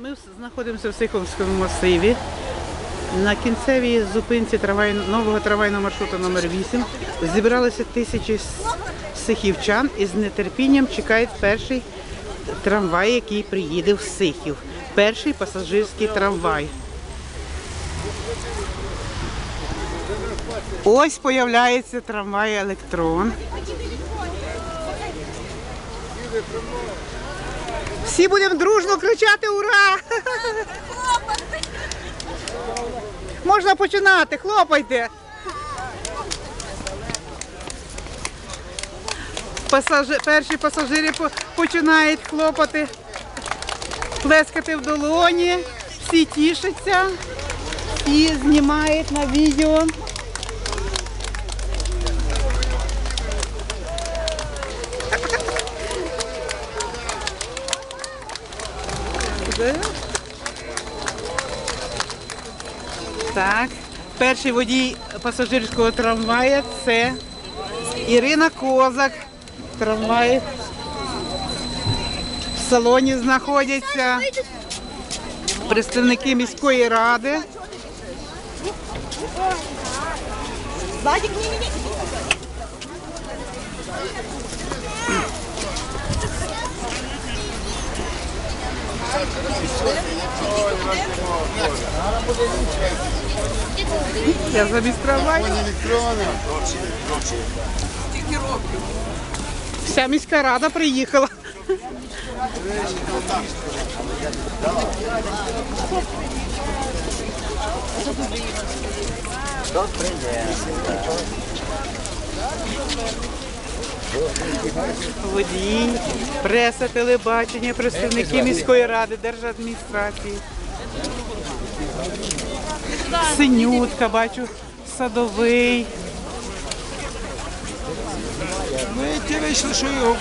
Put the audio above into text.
Ми знаходимося в Сиховському масиві. На кінцевій зупинці трамвай, нового трамвайного маршруту номер 8 зібралися тисячі сихівчан і з нетерпінням чекають перший трамвай, який приїде в Сихів. Перший пасажирський трамвай. Ось появляється трамвай електрон. Всі будемо дружно кричати Ура! Можна починати, хлопайте. Пасажи... Перші пасажири починають хлопати, плескати в долоні, всі тішаться, всі знімають на відео. Так, перший водій пасажирського трамвая це Ірина Козак. Трамвай в салоні знаходяться представники міської ради. Владик, не, не, не. Я замість трамваю. Вся міська рада приїхала. Водій, преса, телебачення, представники міської ради, держадміністрації. Синютка, бачу, садовий. Ми ті вийшли, що його